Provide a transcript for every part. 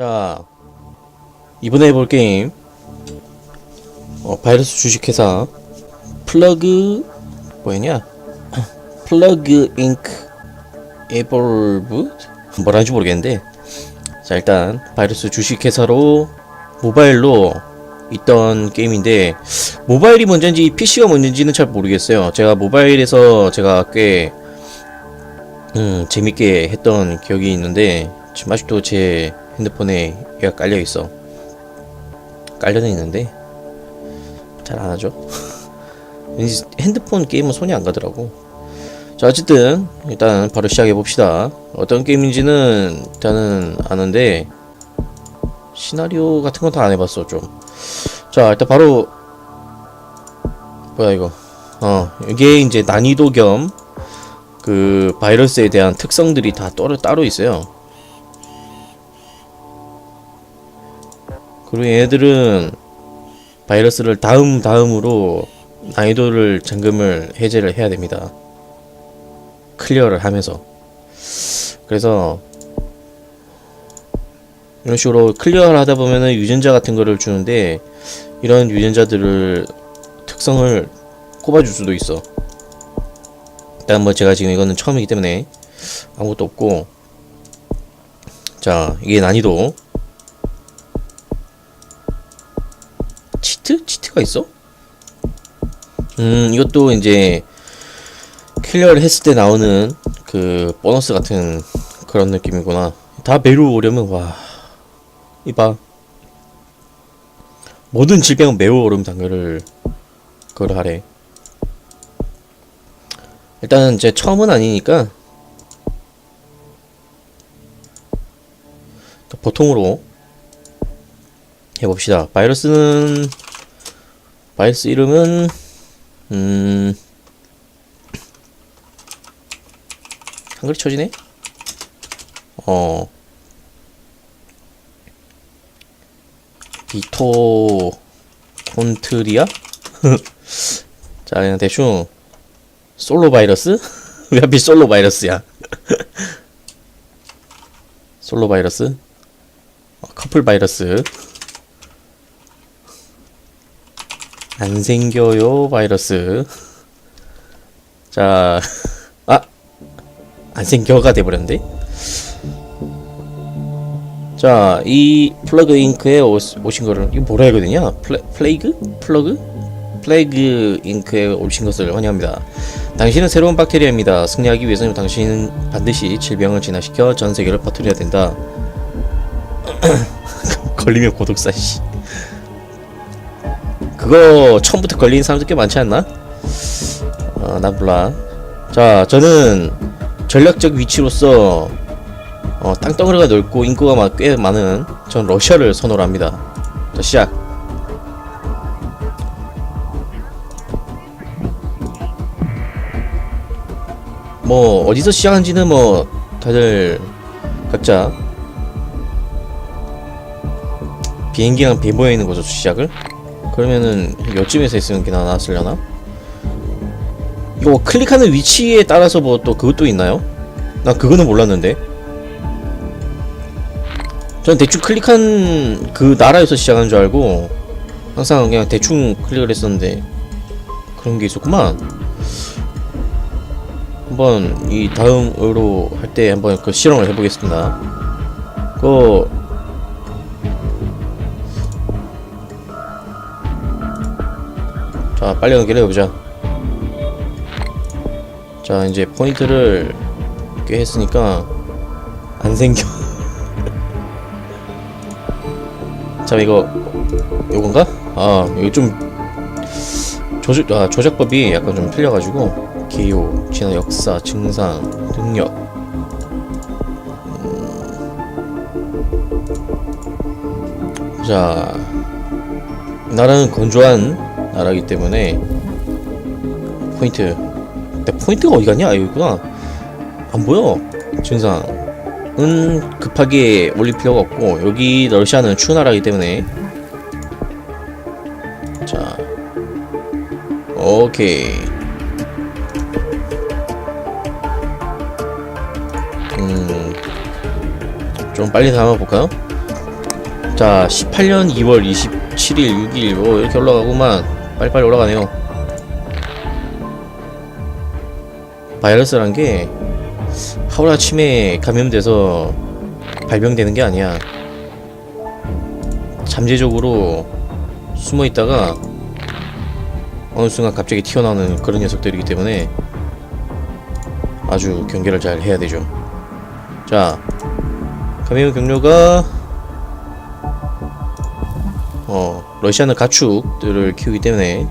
자 이번에 해볼 게임. 어, 바이러스 주식회사. 플러그 뭐였냐? 플러그 잉크. 에볼브? 뭐라는지 모르겠는데. 자 일단 바이러스 주식회사로 모바일로 있던 게임인데 모바일이 먼저인지 PC가 먼저인지는 잘 모르겠어요. 제가 모바일에서 제가 꽤 음, 재밌게 했던 기억이 있는데 지금 아직도 제 핸드폰에 얘가 깔려 있어. 깔려는 있는데 잘 안 하죠. 왠지 핸드폰 게임은 손이 안 가더라고. 자 어쨌든 일단 바로 시작해 봅시다. 어떤 게임인지는 일단은 아는데 시나리오 같은 건 다 안 해봤어 좀. 자 일단 바로 뭐야 이거. 어 이게 이제 난이도 겸 그 바이러스에 대한 특성들이 다 따로 따로 있어요. 그리고 얘네들은 바이러스를 다음 다음으로 난이도를 잠금을 해제를 해야 됩니다. 클리어를 하면서. 그래서 이런 식으로 클리어를 하다 보면은 유전자 같은 거를 주는데 이런 유전자들을 특성을 꼽아줄 수도 있어. 일단 뭐 제가 지금 이거는 처음이기 때문에 아무것도 없고 자 이게 난이도 치트? 치트가 있어? 음 이것도 이제 클리어를 했을 때 나오는 그 보너스 같은 그런 느낌이구나 다 매우 오려면 와 이봐 모든 질병은 매우 어려움 단계를 그걸 하래 일단은 이제 처음은 아니니까 보통으로 해봅시다. 바이러스는 바이러스 이름은 음 한글이 쳐지네. 어 비토 콘트리아 자 그냥 대충 솔로 바이러스? 왜 하필 솔로 바이러스야? 솔로 바이러스? 어, 커플 바이러스? 안 생겨요 바이러스. 자, 아, 안 생겨가 돼버렸는데. 자, 이 플러그 잉크에 오, 오신 거를 이거 뭐라 해거든요? 플레, 플레이그? 플러그? 플레이그 잉크에 오신 것을 환영합니다. 당신은 새로운 박테리아입니다. 승리하기 위해서는 당신은 반드시 질병을 진화시켜 전 세계를 퍼뜨려야 된다. 걸리면 고독사 씨. 그거 처음부터 걸린 사람들 꽤 많지 않나? 어, 난 몰라. 자, 저는 전략적 위치로서 어, 땅덩어리가 넓고 인구가 막꽤 많은 전 러시아를 선호를 합니다. 자, 시작. 뭐 어디서 시작한지는 뭐 다들 각자 비행기랑 배 모여 있는 거죠 시작을 그러면은 요쯤에서 있으면 게 나왔으려나 이거 클릭하는 위치에 따라서 뭐 또 그것도 있나요? 나 그거는 몰랐는데 전 대충 클릭한 그 나라에서 시작한 줄 알고 항상 그냥 대충 클릭을 했었는데 그런 게 있었구만 한번 이 다음으로 할 때 한번 그 실험을 해보겠습니다. 그 자, 빨리 연결해 보자. 자, 이제 포인트를 꽤 했으니까 안 생겨. 자, 이거 요건가? 아, 이거 좀 조작 아, 조작법이 약간 좀 틀려가지고 기호, 지난 역사, 증상, 능력. 음. 자, 나라는 건조한 나라기 때문에 포인트. 근데 포인트가 어디 갔냐? 여기 있구나. 안 보여. 증상은 급하게 올릴 필요가 없고 여기 러시아는 추운 나라이기 때문에 자, 오케이. 음, 좀 빨리 담아볼까요? 자 18년 2월 27일 6일 뭐 이렇게 올라가고만 빨리빨리 올라가네요 바이러스란 게 하루아침에 감염돼서 발병되는 게 아니야 잠재적으로 숨어 있다가 어느 순간 갑자기 튀어나오는 그런 녀석들이기 때문에 아주 경계를 잘 해야 되죠. 자, 감염 경로가 어 러시아는 가축들을 키우기 때문에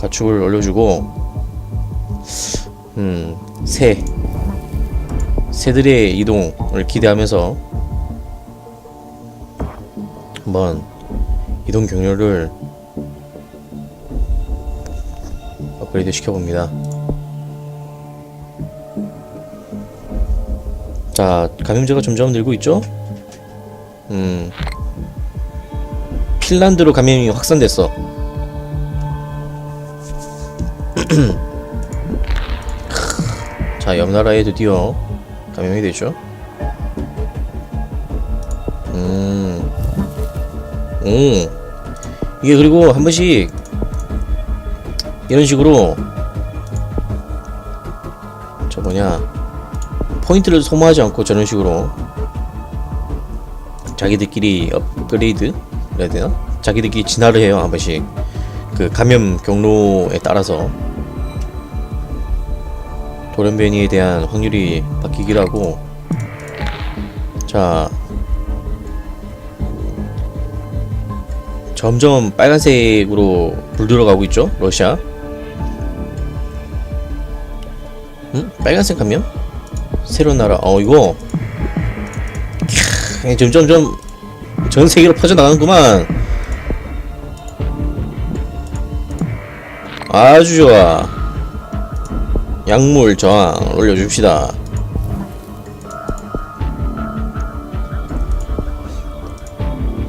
가축을 올려주고 음 새 새들의 이동을 기대하면서 한번 이동 경로를 업그레이드 시켜봅니다. 자, 감염자가 점점 늘고 있죠? 핀란드로 감염이 확산됐어. 자, 옆 나라에 드디어 감염이 되죠. 음. 오. 이게 그리고 한 번씩 이런 식으로 저 뭐냐 포인트를 소모하지 않고 저런 식으로 자기들끼리 업그레이드 해야 되나? 자기들끼리 진화를 해요 한 번씩. 그 감염 경로에 따라서. 돌연변이에 대한 확률이 바뀌기도 하고. 자. 점점 빨간색으로 불들어 가고 있죠 러시아? 응? 빨간색 감염? 새로운 나라. 어 이거. 캬, 점점 좀 전 세계로 퍼져나가는구만. 아주 좋아. 약물 저항 올려줍시다.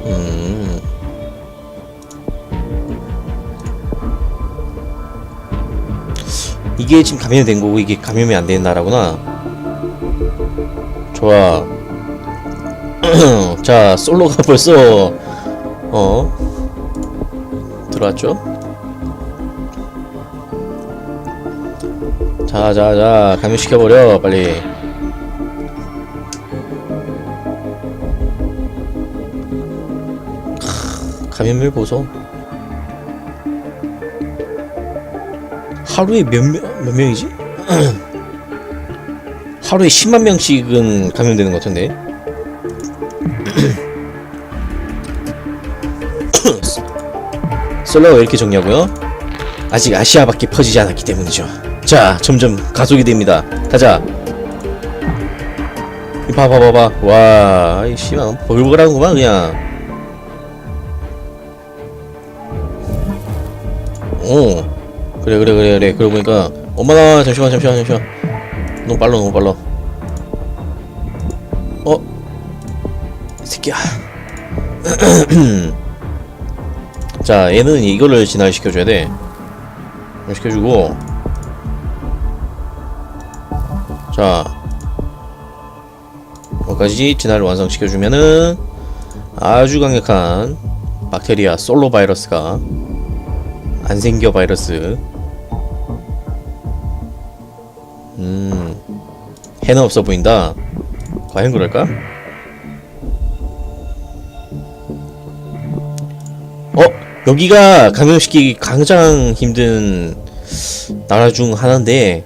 음. 이게 지금 감염이 된 거고 이게 감염이 안 되는 나라구나. 좋아 자 솔로가 벌써 어 들어왔죠? 자자자 감염시켜버려 빨리. 크, 감염률 보소. 하루에 몇, 명, 몇 명이지? 하루에 10만 명씩은 감염되는 것 같은데 솔로가 왜 이렇게 적냐고요? 아직 아시아밖에 퍼지지 않았기 때문이죠. 자 점점 가속이 됩니다. 가자. 이 봐봐 봐봐. 와 이 씨발 벌벌하구만 그냥. 오 그래 그래 그래 그래. 그러고 보니까 엄마나 잠시만 잠시만 잠시만. 너무 빨라 너무 빨라 새끼야. 자 얘는 이거를 진화시켜줘야 돼. 시켜주고. 자. 여기까지 진화를 완성시켜주면은 아주 강력한 박테리아 솔로 바이러스가 안 생겨 바이러스. 음. 해는 없어 보인다. 과연 그럴까? 여기가 감염시키기 가장 힘든 나라 중 하나인데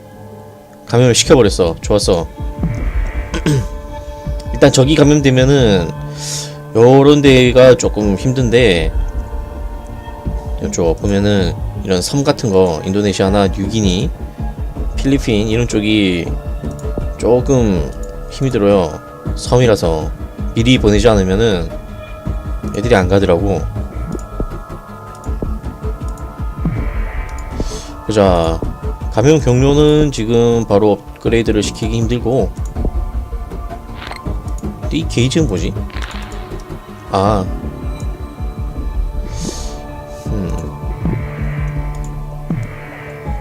감염을 시켜버렸어. 좋았어. 일단 저기 감염되면은 요런 데가 조금 힘든데 이쪽 보면은 이런 섬 같은 거 인도네시아나 뉴기니 필리핀 이런 쪽이 조금 힘이 들어요. 섬이라서 미리 보내지 않으면은 애들이 안 가더라고 보자 감염 경로는 지금 바로 업그레이드를 시키기 힘들고 이 게이지는 뭐지? 아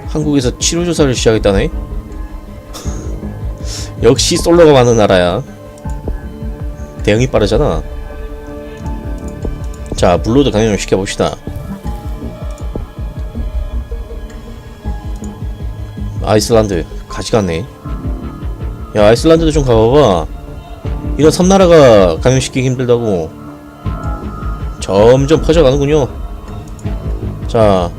한국에서 치료조사를 시작했다네? 역시 솔로가 많은 나라야. 대응이 빠르잖아. 자 물로도 감염을 시켜봅시다 아이슬란드 가지가 않네. 야 아이슬란드도 좀 가봐봐. 이런 섬나라가 감염시키기 힘들다고. 점점 퍼져가는군요. 자.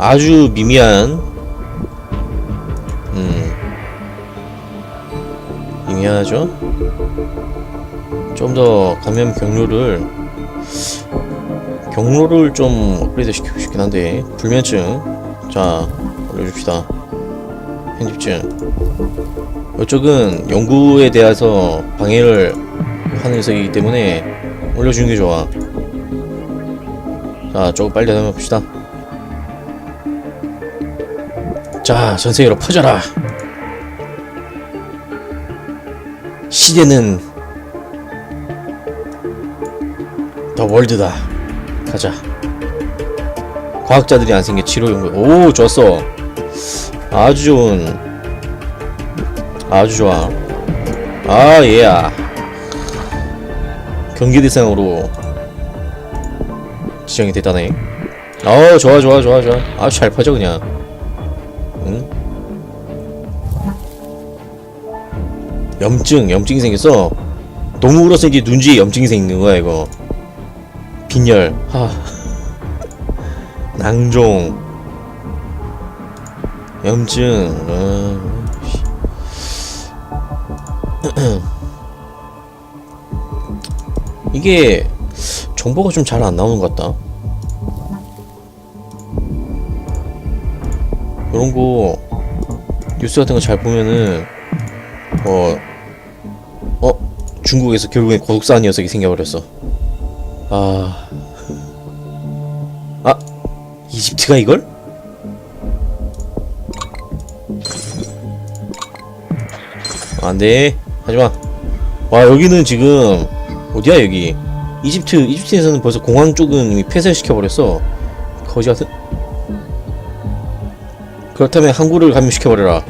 아주 미미한 음 미미하죠 좀 더 감염 경로를 경로를 좀 업그레이드 시키고 싶긴 한데 불면증. 자 올려줍시다. 편집증. 이쪽은 연구에 대해서 방해를 하는 녀석이기 때문에 올려주는 게 좋아. 자 조금 빨리 다녀 봅시다. 자 전세계로 퍼져라. 시대는 더 월드다. 가자. 과학자들이 안 생겨 치료 연구 오 좋았어. 아주 좋은. 아주 좋아. 아 예야. 경기 대상으로 지정이 됐다네. 어 좋아 좋아 좋아 좋아. 아주 잘 퍼져 그냥. 응? 염증 염증이 생겼어? 너무 울어서 이제 눈지에 염증이 생긴 거야 이거 빈혈 하 낭종. 염증. 어, 씨. 이게 정보가 좀 잘 안 나오는 것 같다. 이런 거 뉴스 같은 거 잘 보면은 어, 어 중국에서 결국엔 고독사 녀석이 생겨버렸어 아, 아 이집트가 이걸? 안돼. 하지마. 와 여기는 지금 어디야 여기? 이집트 이집트에서는 벌써 공항 쪽은 이미 폐쇄시켜 버렸어. 거지 같은? 그렇다면 항구를 감염시켜 버려라.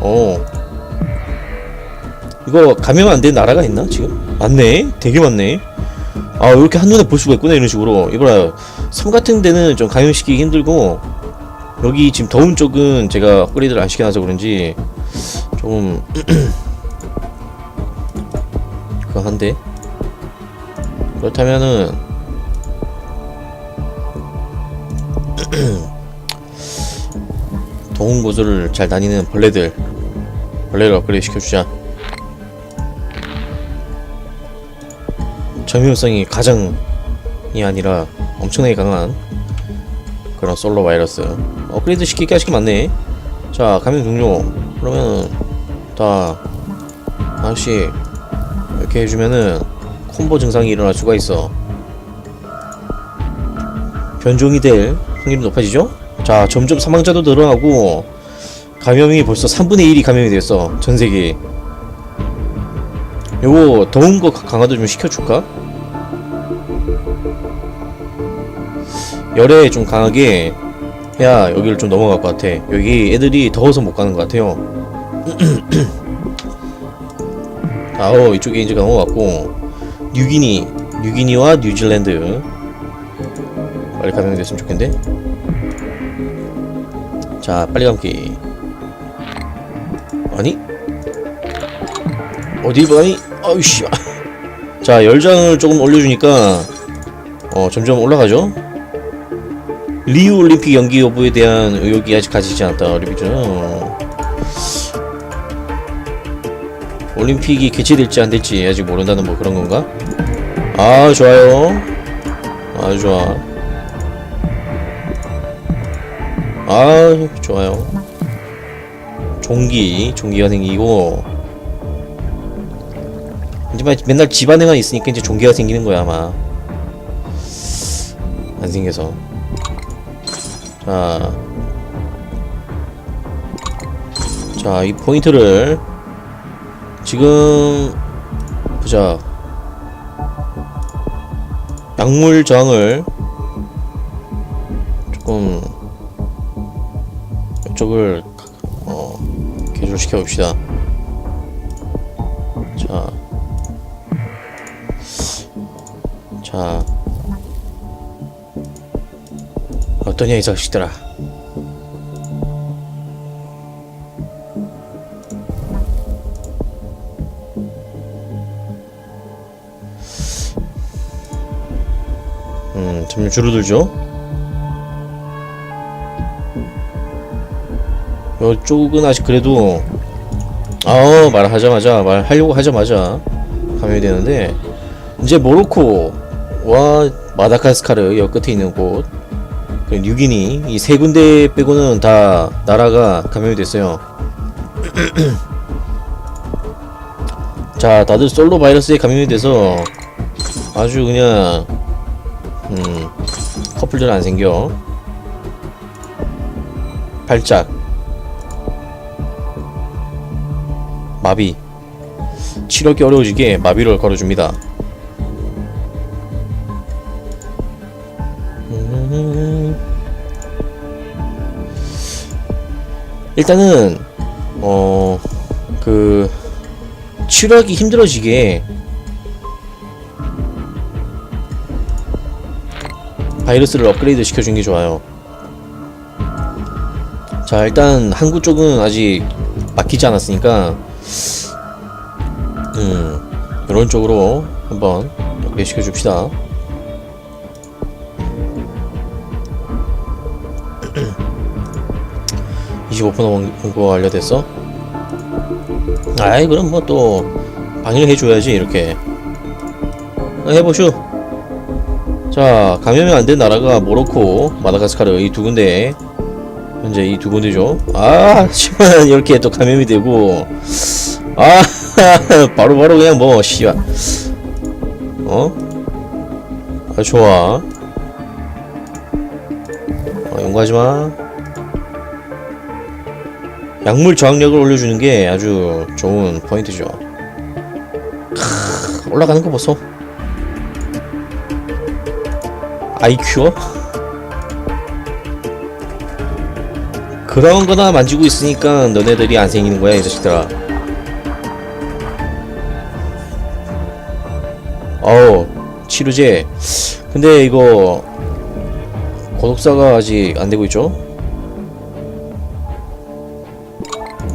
어 이거 감염 안 된 나라가 있나 지금? 많네. 되게 많네. 아 이렇게 한눈에 볼 수가 있구나 이런 식으로. 이거라. 섬 같은 데는 좀 감염시키기 힘들고 여기 지금 더운 쪽은 제가 업그레이드를 안 시켜놔서 그런지 조금 그거 한데. 그렇다면은 더운 곳을 잘 다니는 벌레들 벌레를 업그레이드 시켜주자 전염성이 가장이 아니라 엄청나게 강한 그런 솔로 바이러스. 업그레이드 시키기 아직 많네. 자 감염 종료. 그러면 다 하나씩 이렇게 해주면은 콤보 증상이 일어날 수가 있어. 변종이 될 확률이 높아지죠? 자 점점 사망자도 늘어나고 감염이 벌써 3분의 1이 감염이 됐어 전세계 요거 더운 거 강화도 좀 시켜줄까? 열에 좀 강하게 해야 여기를 좀 넘어갈 것 같아. 여기 애들이 더워서 못 가는 것 같아요. 아오 이쪽에 이제 넘어갔고. 뉴기니 뉴기니와 뉴질랜드. 빨리 가면 됐으면 좋겠는데? 자 빨리 감기 아니? 어디 봐니 아우씨. 자 열장을 조금 올려주니까 어 점점 올라가죠 리우 올림픽 연기 여부에 대한 의혹이 아직 가지지 않았다 리뷰죠 올림픽이 개최될지 안 될지 아직 모른다는 뭐 그런 건가? 아 좋아요. 아주 좋아. 아 좋아요. 종기 종기가 생기고. 하지만 맨날 집안에만 있으니까 이제 종기가 생기는 거야 아마. 안 생겨서 자, 자, 이 포인트를 지금 보자. 약물 저항을 조금 이쪽을 어, 개조시켜 봅시다. 어떠냐 이 자식들아. 음, 점점 줄어들죠? 이쪽은 아직 그래도 아 말하자마자 말하려고 하자마자 감염이 되는데 이제 모로코 와 마다가스카르 여 끝에 있는 곳 그리고 뉴기니 이세 군데 빼고는 다 나라가 감염이 됐어요. 자 다들 솔로 바이러스에 감염이 돼서 아주 그냥 음 커플들 안 생겨. 발작 마비. 치료하기 어려워지게 마비를 걸어줍니다 일단은 어 그 치료하기 힘들어지게 바이러스를 업그레이드 시켜주는 게 좋아요. 자, 일단 항구 쪽은 아직 막히지 않았으니까, 음, 이런 쪽으로 한번 업그레이드 시켜줍시다. (25% 원고가 완료됐어) 아이 그럼 뭐 또 방해를 해줘야지 이렇게 어, 해보슈 자 감염이 안 된 나라가 모로코, 마다가스카르 이 두 군데 현재 이 두 군데죠. 아 하지만 이렇게 또 감염이 되고 아 바로 바로 그냥 뭐 씨발 어? 아 좋아. 어, 용가하지 마. 약물 저항력을 올려주는 게 아주 좋은 포인트죠. 크, 올라가는 거 보소. 아이큐어? 그런 거나 만지고 있으니까 너네들이 안 생기는 거야, 이 자식들아. 어우, 치료제. 근데 이거, 고독사가 아직 안 되고 있죠?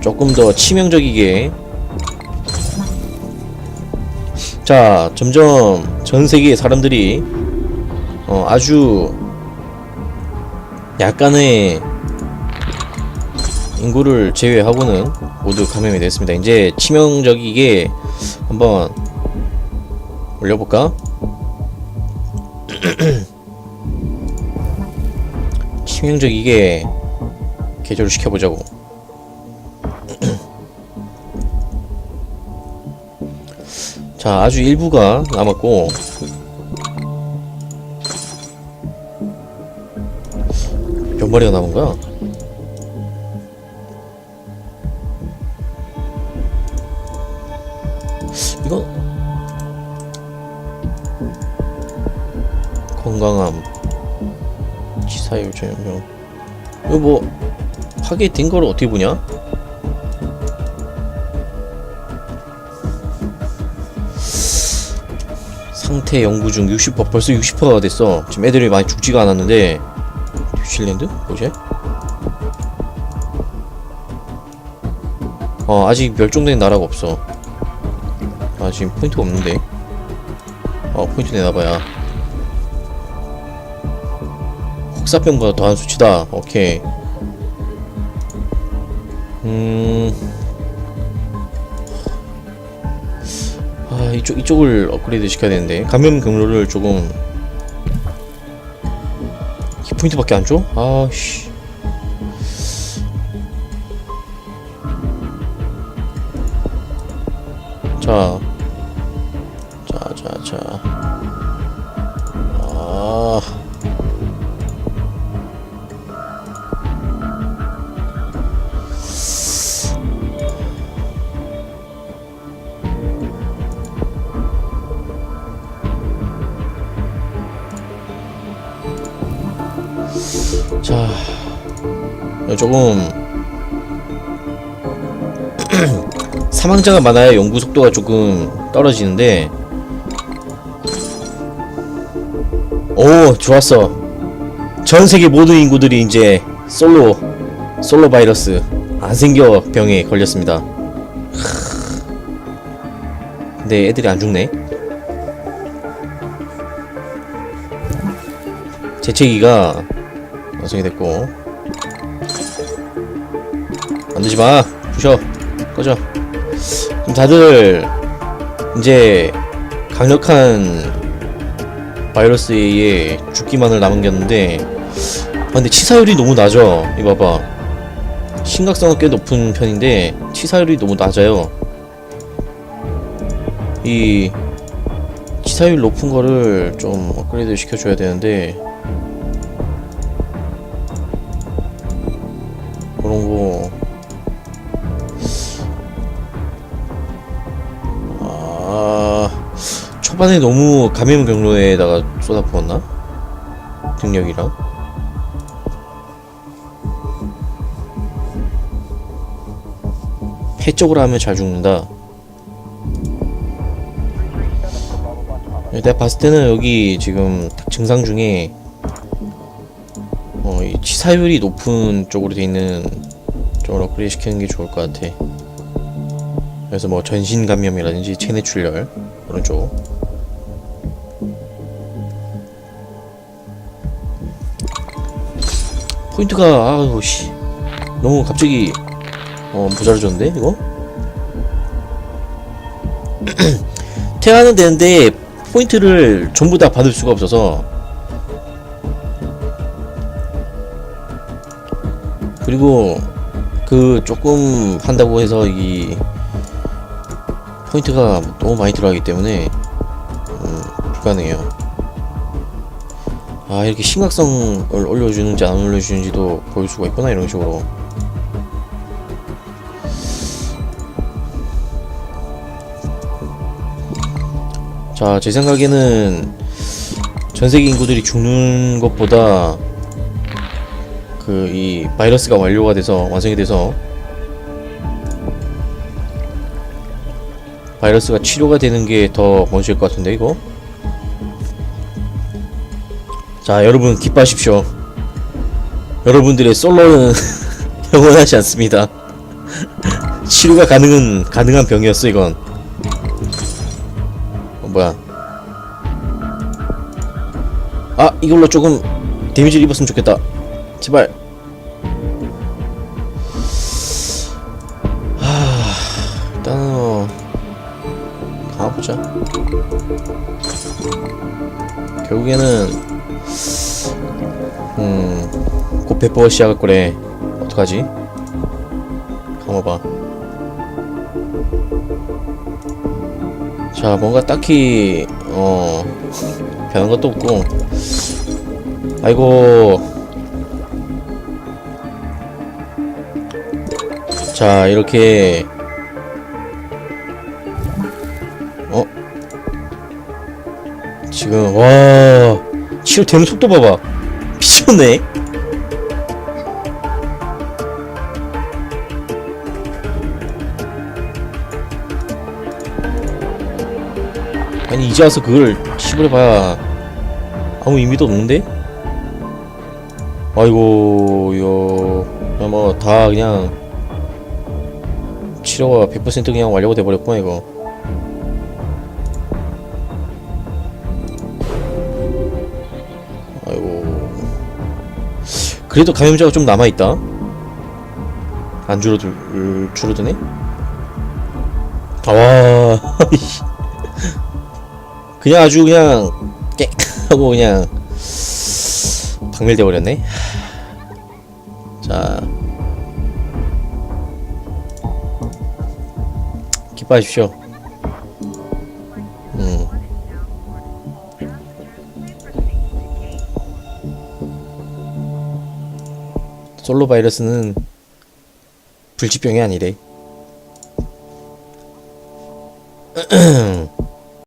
조금 더 치명적이게. 자, 점점 전 세계 사람들이 어, 아주 약간의 인구를 제외하고는 모두 감염이 됐습니다. 이제 치명적이게 한번 올려볼까? 치명적이게 개조를 시켜보자고. 자, 아주 일부가 남았고 몇 마리가 남은 거야? 이거 건강함 치사율 전염병 이거 뭐 파괴된 걸 어떻게 보냐? 상태 연구 중 60% 벌써 60%가 됐어. 지금 애들이 많이 죽지가 않았는데. 뉴질랜드? 뭐지? 어 아직 멸종된 나라가 없어. 아 지금 포인트가 없는데. 어 포인트 내놔봐야. 혹사병보다 더한 수치다. 오케이. 음... 이쪽, 이쪽을 업그레이드 시켜야 되는데 감염 경로를 조금 포인트밖에 안 줘? 아씨. 자. 자, 사망자가 많아야 연구 속도가 조금 떨어지는데. 오 좋았어. 전 세계 모든 인구들이 이제 솔로 솔로 바이러스 안 생겨 병에 걸렸습니다. 크. 근데 애들이 안 죽네. 재채기가 완성이 됐고. 만들지마. 부셔. 꺼져 다들 이제 강력한 바이러스에 의해 죽기만을 남겼는데 아 근데 치사율이 너무 낮아. 이거 봐봐. 심각성은 꽤 높은 편인데 치사율이 너무 낮아요. 이 치사율 높은 거를 좀 업그레이드 시켜줘야 되는데 초반에 너무 감염 경로에다가 쏟아부었나? 등력이랑 해 쪽으로 하면 잘 죽는다. 내가 봤을 때는 여기 지금 딱 증상 중에 어, 이 치사율이 높은 쪽으로 돼 있는 쪽으로 업그레이드 시키는 게 좋을 것 같아. 그래서 뭐 전신 감염이라든지 체내 출혈 그런 쪽. 포인트가 아우 씨 너무 갑자기 어 모자라졌는데 이거? 퇴화는 되는데 포인트를 전부 다 받을 수가 없어서 그리고 그 조금 한다고 해서 이 포인트가 너무 많이 들어가기 때문에 음, 불가능해요. 아 이렇게 심각성을 올려주는지 안 올려주는지도 보일 수가 있구나 이런 식으로. 자, 제 생각에는 전 세계 인구들이 죽는 것보다 그 이 바이러스가 완료가 돼서 완성이 돼서 바이러스가 치료가 되는 게 더 먼저일 것 같은데 이거 자 여러분 기뻐하십시오. 여러분들의 솔로는 영원하지 않습니다. 치료가 가능한 가능한 병이었어 이건. 어, 뭐야. 아 이걸로 조금 데미지를 입었으면 좋겠다. 제발. 하 일단은 어, 가보자. 결국에는 배포가 시작할 거래. 어떡하지? 가봐봐. 자 뭔가 딱히 어 변한 것도 없고. 아이고. 자 이렇게. 어? 지금 와. 치료 되는 속도 봐봐. 미쳤네 이제 와서 그걸 시부해봐야 아무 의미도 없는데? 아이고 이거 뭐다 그냥 치료가 100% 그냥 완료가 돼버렸구만 이거. 아이고. 그래도 감염자가 좀 남아있다. 안 줄어들 줄어드네? 아 와 그냥 아주 그냥 깨 하고 그냥 박멸돼 버렸네. 자. 기뻐하십시오. 음. 솔로 바이러스는 불치병이 아니래